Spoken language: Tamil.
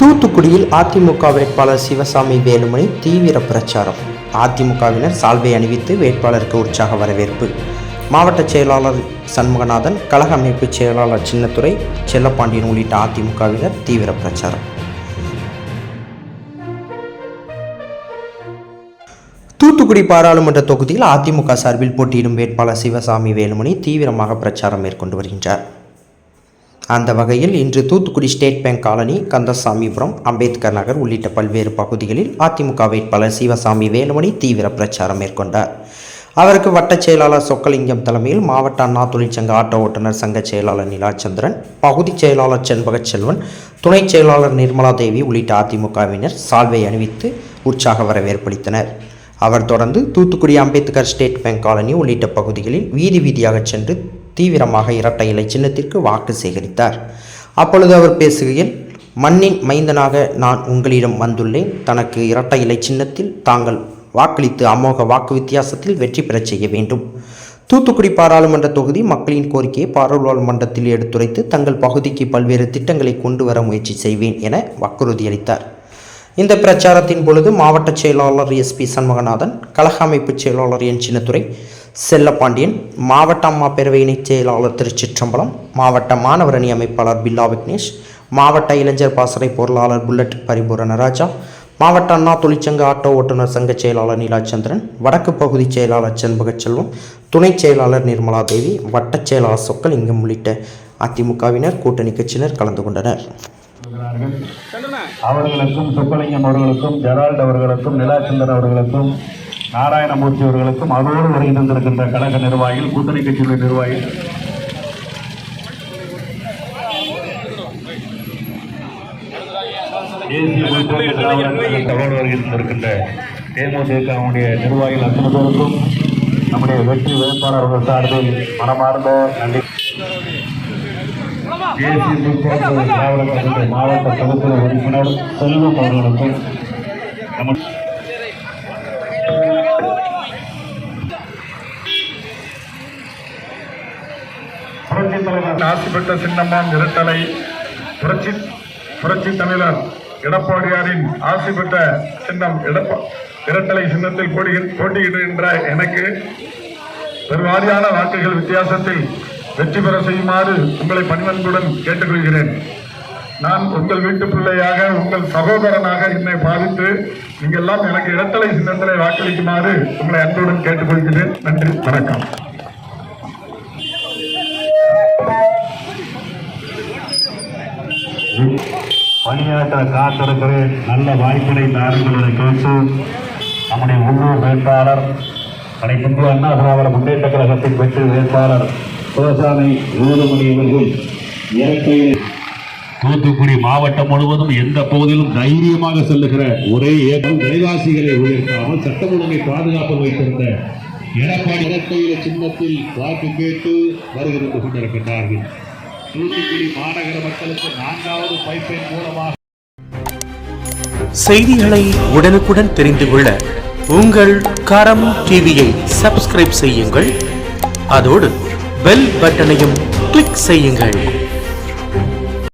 தூத்துக்குடியில் அதிமுக வேட்பாளர் சிவசாமி வேலுமணி தீவிர பிரச்சாரம். அதிமுகவினர் சால்வை அணிவித்து வேட்பாளருக்கு உற்சாக வரவேற்பு. மாவட்ட செயலாளர் சண்முகநாதன் கழக அமைப்பு செயலாளர் சின்னத்துறை செல்லப்பாண்டியன் உள்ளிட்ட அதிமுகவினர் தீவிர பிரச்சாரம். தூத்துக்குடி பாராளுமன்ற தொகுதியில் அதிமுக சார்பில் போட்டியிடும் வேட்பாளர் சிவசாமி வேலுமணி தீவிரமாக பிரச்சாரம் மேற்கொண்டு வருகின்றார். அந்த வகையில் இன்று Thoothukudi state bank colony Kandasamypuram Ambedkar Nagar உள்ளிட்ட பல்வேறு பகுதிகளில் அதிமுக வேட்பாளர் சிவசாமி வேலுமணி தீவிர பிரச்சாரம் மேற்கொண்டார். அவருக்கு வட்டச் செயலாளர் சொக்கலிங்கம் தலைமையில் மாவட்ட அண்ணா தொழிற்சங்க ஆட்டோ ஓட்டுநர் சங்க செயலாளர் நிலாச்சந்திரன் பகுதிச் செயலாளர் செண்பகச் செல்வன் துணைச் செயலாளர் நிர்மலா தேவி உள்ளிட்ட அதிமுகவினர் சால்வை அணிவித்து உற்சாக வரவேற்பளித்தனர். அவர் தொடர்ந்து Thoothukudi Ambedkar state bank colony உள்ளிட்ட பகுதிகளில் வீதி வீதியாக சென்று தீவிரமாக இரட்டை இலை சின்னத்திற்கு வாக்கு சேகரித்தார். அப்பொழுது அவர் பேசுகையில் மண்ணின் மைந்தனாக நான் உங்களிடம் வந்துள்ளேன். தனக்கு இரட்டை இலை சின்னத்தில் தாங்கள் வாக்களித்து அமோக வாக்கு வித்தியாசத்தில் வெற்றி பெறச் செய்ய வேண்டும். தூத்துக்குடி பாராளுமன்ற தொகுதி மக்களின் கோரிக்கையை பாராளுமன்றத்தில் எடுத்துரைத்து தங்கள் பகுதிக்கு பல்வேறு திட்டங்களை கொண்டு வர முயற்சி செய்வேன் என வாக்குறுதியளித்தார். இந்த பிரச்சாரத்தின் பொழுது மாவட்ட செயலாளர் எஸ்பி சண்முகநாதன் கழக அமைப்பு செயலாளர் என் சின்னத்துறை செல்லப்பாண்டியன் மாவட்ட அம்மா பேரவை இணைச் செயலாளர் திருச்சிற்றம்பலம் மாவட்ட மாணவர் அணி அமைப்பாளர் பில்லா விக்னேஷ் மாவட்ட இளைஞர் பாசறை பொருளாளர் புல்லட் பரிபூரண ராஜா மாவட்ட அண்ணா தொழிற்சங்க ஆட்டோ ஓட்டுநர் சங்க செயலாளர் நீலாச்சந்திரன் வடக்கு பகுதி செயலாளர் செண்பகச் செல்வம் துணைச் செயலாளர் நிர்மலா தேவி வட்டச் செயலாளர் சொக்கலிங்கம் உள்ளிட்ட அதிமுகவினர் கூட்டணி கட்சியினர் கலந்து கொண்டனர். அவர்களுக்கும் சுப்பலிங்கம் அவர்களுக்கும் ஜெரால்ட் அவர்களுக்கும் நிலாச்சந்தர் அவர்களுக்கும் நாராயணமூர்த்தி அவர்களுக்கும் அதோடு வருகை தந்திருக்கின்ற கழக நிர்வாகிகள் கூட்டணி கட்சியுடைய நிர்வாகிகள். தேசிய முற்போக்கு திராவிட தேமுதிகவுடைய நிர்வாகிகள் அத்தனை பேருக்கும் நம்முடைய வெற்றி வேட்பாளர்கள் சார்பில் மனமார்ந்த நன்றி. தேசிய முற்போக்கு திராவிட மாவட்ட தொகுப்பு உறுப்பினர் செல்வம் அவர்களுக்கும் நமது புரட்சி தலைவர். ஆட்சி பெற்ற சின்னம்மா இரட்டலை புரட்சி புரட்சி தமிழர் எடப்பாடியாரின் ஆட்சி பெற்ற சின்னம் எடப்பா இரட்டலை சின்னத்தில் போடுகிற- போட்டியிடுகின்ற எனக்கு பெருவாரியான வாக்குகள் வித்தியாசத்தில் வெற்றி பெற செய்யுமாறு உங்களை பணிவன்புடன் கேட்டுக்கொள்கிறேன். நான் உங்கள் வீட்டு பிள்ளையாக உங்கள் சகோதரனாக என்னை பாதித்து நீங்கள் எல்லாம் எனக்கு இரட்டலை சின்னத்திலே வாக்களிக்குமாறு உங்களை அன்புடன் கேட்டுக்கொள்கிறேன். நன்றி வணக்கம். பணியாற்ற காத்திருக்கிறேன் நல்ல வாய்ப்பினை தாருங்களை கேட்டு நம்முடைய உள்ளூர் வேட்பாளர் அனைத்து அண்ணா திராவிட முன்னேற்ற கழகத்தின் வெற்றி வேட்பாளர் சிவசாமி வேலுமணி அவர்கள் இயற்கையில் தூத்துக்குடி மாவட்டம் முழுவதும் எந்த பகுதியிலும் தைரியமாக செல்லுகிற ஒரே ஏகம் விலைவாசிகளை உயர்த்தாமல் சட்டம் ஒழுங்கை பாதுகாப்பு வைத்திருந்த எடப்பாடி இயற்கையில சின்னத்தில் வாக்கு கேட்டு வருகிறது கொண்டிருக்கின்றார்கள். தூத்துக்குடி மாநகர மக்களுக்கு நான்காவது பைப்பின் மூலமாக செய்திகளை உடனுக்குடன் தெரிந்து கொள்ள உங்கள் கரம் டிவியை சப்ஸ்கிரைப் செய்யுங்கள். அதோடு பெல் பட்டனையும் கிளிக் செய்யுங்கள்.